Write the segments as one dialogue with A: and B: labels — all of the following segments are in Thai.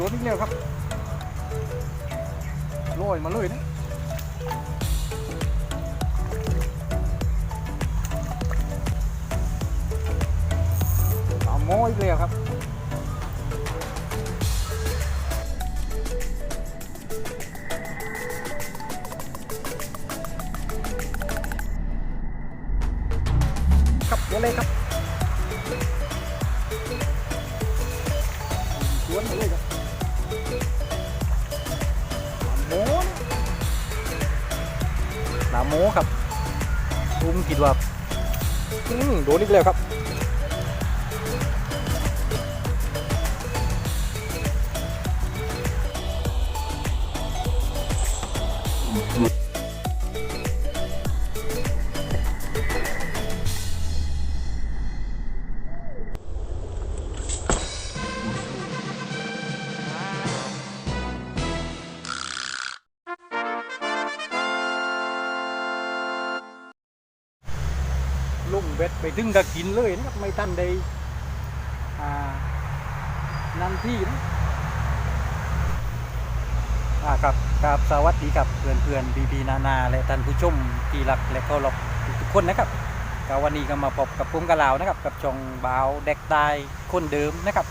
A: ดนอีกแล้วครับลอยมาเลยนะตามโมอีกแล้วครับครับตัวเลยครับ ผมคิดว่า อืมโดนอีกแล้วครับ บ็ดไปถึงก็กินเลยนะครับไม่ทันได้นั่นที่นะอ่าครับครับสวัสดีครับเพื่อนเพื่อนบีบีนานา และท่านผู้ชมที่รักและเคารพทุกคนนะครับก็วันนี้ก็มาพบกับผมกับลาวนะครับ กับช่องบาวเด็กตายคนเดิมนะครับ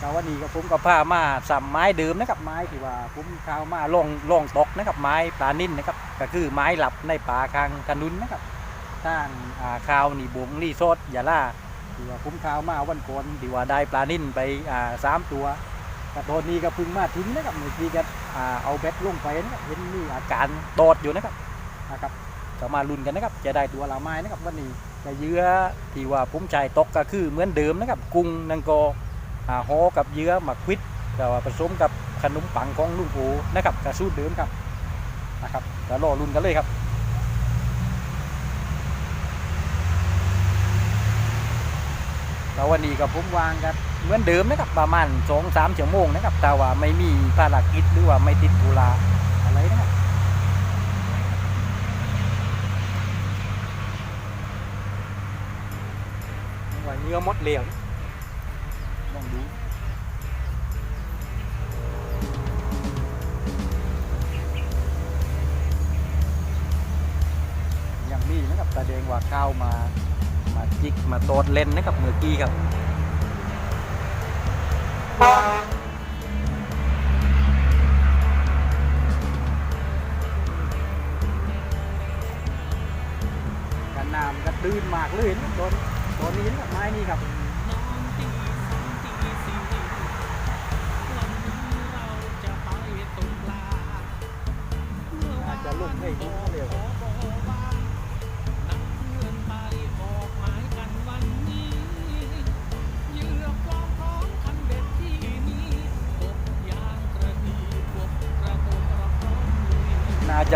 A: ก็วันนี้กับผมกับผ้ามาสัมไม้เดิมนะครับ ไม้ที่ว่าผมข้าวมาลองลองตกนะครับ ไม้ปลานิ่นนะครับ ก็คือไม้หลับในป่าคางถนนนะครับ ทางอ่าข่าวนี่บงรีโซดย่าล่าที่ว่าคุ้มข่าวมาวันก่อนที่ว่าได้ปลานิ่นไปอ่าสามตัวแต่ตอนนี้ก็เพึ่งมาถึงนะครับเมื่อกี้ก็อ่าเอาเบ็ดลงไปนะครับเห็นมีอาการโดดอยู่นะครับนะครับก็มาลุ้นกันนะครับจะได้ตัวละไม้นะครับวันนี้แต่เหยื่อที่ว่าผมใจตกก็คือเหมือนเดิมนะครับกุ้งนังโกอ่าฮอกับเหยื่อหมักควิดแต่ว่าผสมกับขนมปังของลุงปูนะครับกระสูตรเดิมครับนะครับก็รอลุ้นกันเลยครับ แล้ววันนี้ก็ผมวางกันเหมือนเดิมนะครับประมาณสองสามชั่วโมงนะครับแต่ว่าไม่มีภารกิจหรือว่าไม่ติดธุระอะไรนะครับว่าเนื้อมดเหลวลองดูอย่างนี้นะครับแสดงว่าข้าวมามา จิกมาโตดเล่นนะครับเมื่อกี้ครับกันน้ำก็ตื่นมากเลยนะตอนตอนนี้นะไม้นี่ครับจะลุ่มให้ดูเร็ว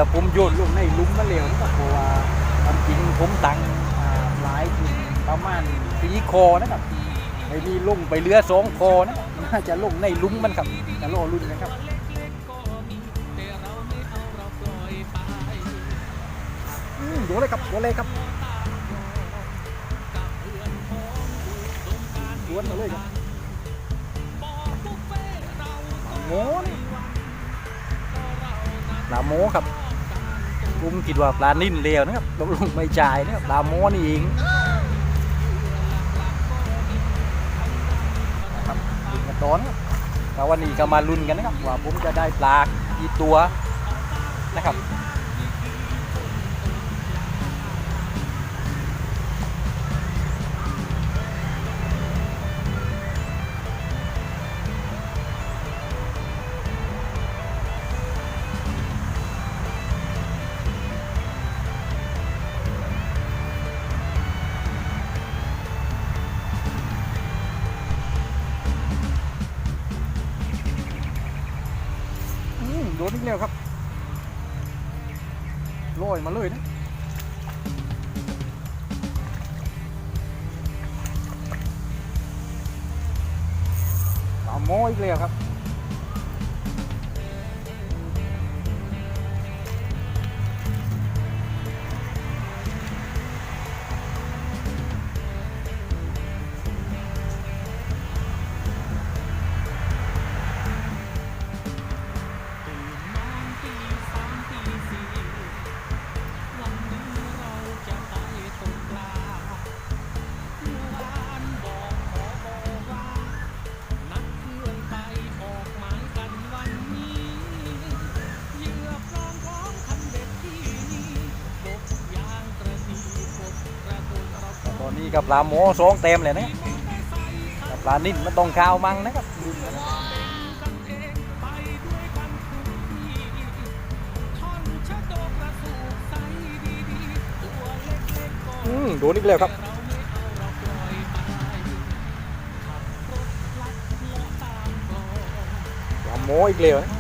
A: จะผมโยนลงในลุมมาเร็วนะครับเพราะว่าความจริงผมตังหลายถึงประมาณสีคอนะครับไอ้นี่ลงไปเรือสองคอนะครับน่าจะลงในลุมมันครับจะรอรุ่นนะครับอืมโดนเลยครับโดนเลยครับดวนมาเลยครับโง่นี่ปลาโมครับ ผมคิดว่าปลานิ่นเลวนะครับลงไม่จ่ายนะครับปลาโมนี่เองครับลุ้นกันต้อนแต่วันนี้ก็มาลุ้นกันนะครับว่าผมจะได้ปลากี่ตัวนะครับ นอีกแล้วครับลอยมาเลยนะตามมอีกแล้วครับ กับปลาหมอสองเต็มเลยนะครับกับปลานิ่นมันต้องข้าวมังนะครับอืมโดนอีกแล้วครับปลาหมออีกแล้วนะ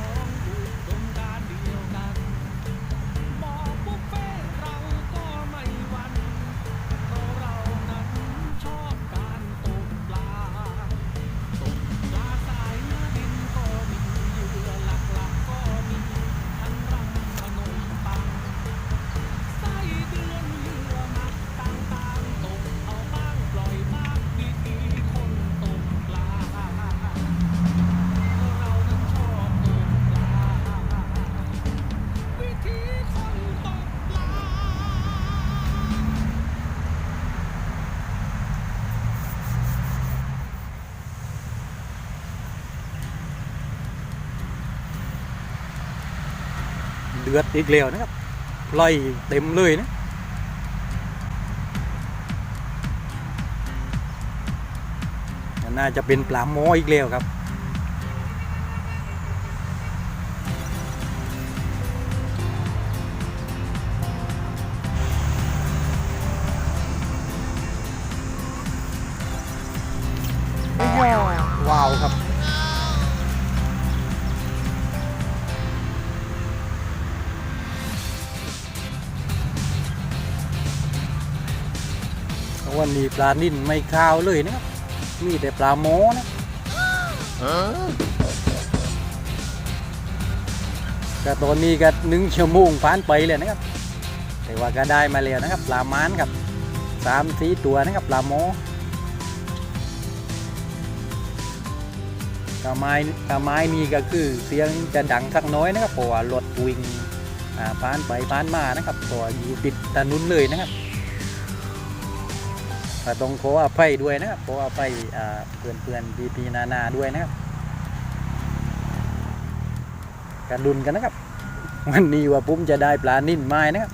A: ดือดอีกแล้วนะครับไล่เต็มเลยนะน่าจะเป็นปลาหมออีกแล้วครับ วันนี้ปลานิ่นไม่ข้าวเลยนะครับ มีแต่ปลาโมนะก็ตอนนี้ก็หนึ่งชั่วโมงผ่านไปเลยนะครับ แต่ว่าก็ได้มาแล้วนะครับ ปลามานครับสามสีตัวนะครับปลาโมกระไม้กระไม้นี่ก็คือเสียงจะดังสักน้อยนะครับเพราะว่ารถวิ่งผ่านไปผ่านมานะครับตัวอยู่ติดถนนเลยนะครับ ก็ต้องขออภัยด้วยนะครับขออภัยเพื่อนเพื่อนพีพีนานาด้วยนะครับกันดุนกันนะครับ วันนี้ว่าปุ้มจะได้ปลานิ่นไม้นะครับ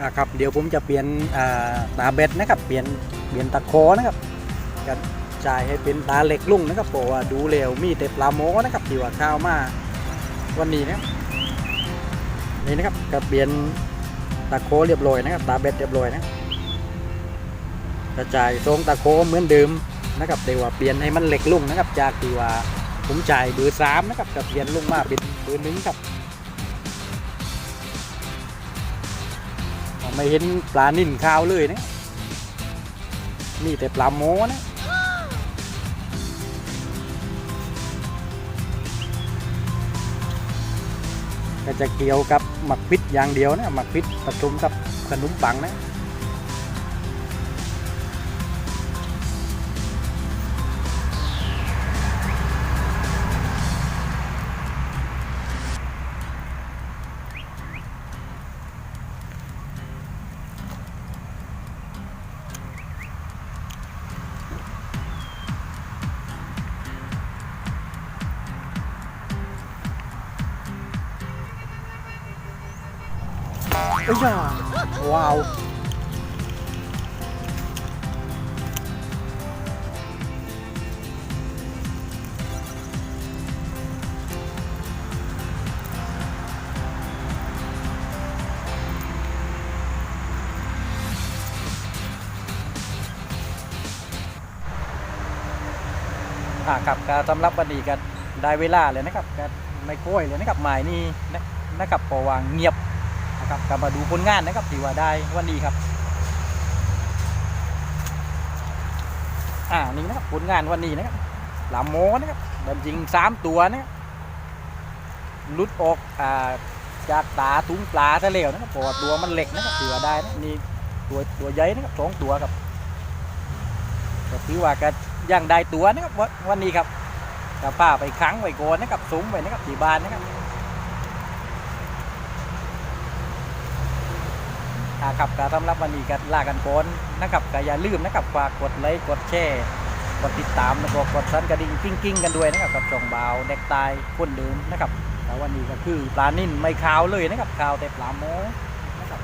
A: อ่าครับเดี๋ยวผมจะเปลี่ยนตาเบ็ดนะครับ เปลี่ยนเปลี่ยนตะโคนะครับ จ่ายให้เป็นตาเหล็กลุ่งนะครับเพราะว่าดูเร็วมีแต่ปลาโมนะครับที่ว่าข้าวมาวันนี้นะครับนี่นะครับก็เปลี่ยนตะโคเรียบร้อยนะครับตาเบ็ดเรียบร้อยนะกระจายทรงตะโคเหมือนเดิมนะครับแต่ว่าเปลี่ยนให้มันเหล็กลุ่งนะครับ จากที่ว่าผมจ่ายเบอร์สามนะครับก็เปลี่ยนลงมาเป็นเบอร์หนึ่งครับไม่เห็นปลานิ่นข้าวเลยนะมีแต่ปลาโมนะ ก็จะเกี่ยวกับหมักพิษอย่างเดียวนะหมักพิษผสมกับขนมปังนะ เอ้ยจ้าว้าวอ่าครับก็สำหรับวันนี้ก็ได้เวลาเลยนะครับก็ไม่ค่อยเลยนะครับหมายนี่นะนะครับเพอวางเงียบ ครับก็มาดูผลงานนะครับที่ว่าได้วันนี้ครับ อ่านี่นะครับผลงานวันนี้นะครับลาโมนะครับโดนยิงสามตัวนะครับลุดออกอ่าจากตาถุงปลาทะเลนะครับเพราะว่าตัวมันเหล็กนะครับถือว่าได้นะนี่ตัวตัวใหญ่นะครับสองตัวครับก็ถือว่าก็ยังได้ตัวนะครับวันนี้ครับก็ป้าไปค้างไว้ก่อนนะครับสูงไว้นะครับที่บ้านนะครับ อ่าครับก็สำหรับวันนี้ก็ลากันก่อนนะครับก็อย่าลืมนะครับฝากกดไลค์กดแชร์กดติดตามแล้วก็กดสั่นกระดิ่งกิ้งกิ้งกันด้วยนะครับกับช่องบาวเด็กตายคนเดิมนะครับแต่วันนี้ก็คือปลานิ่นไม่ขาวเลยนะครับขาวแต่ปลาโมนะครับ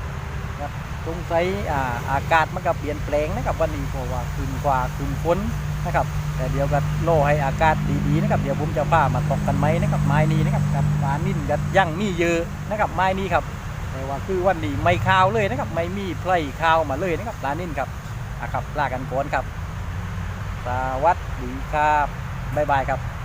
A: ครับสงสัยอ่าอากาศมันก็เปลี่ยนแปลงนะครับวันนี้เพราะว่าคืนกว่าคืนฝนนะครับ แต่เดี๋ยวก็โลให้อากาศดีๆนะครับเดี๋ยวผมจะพามาตกกันไหมนะครับไม้นี้นะครับกับปลานิ่นกับยั่งมีเยอะนะครับไม้นี้ครับ แต่ว่าคือวันนี้ไม่ข่าวเลยนะครับไม่มีไพลข่าวมาเลยนะครับปลานิ่นครับอะครับลากันก่อนครับสวัสดีครับบ๊ายบายครับ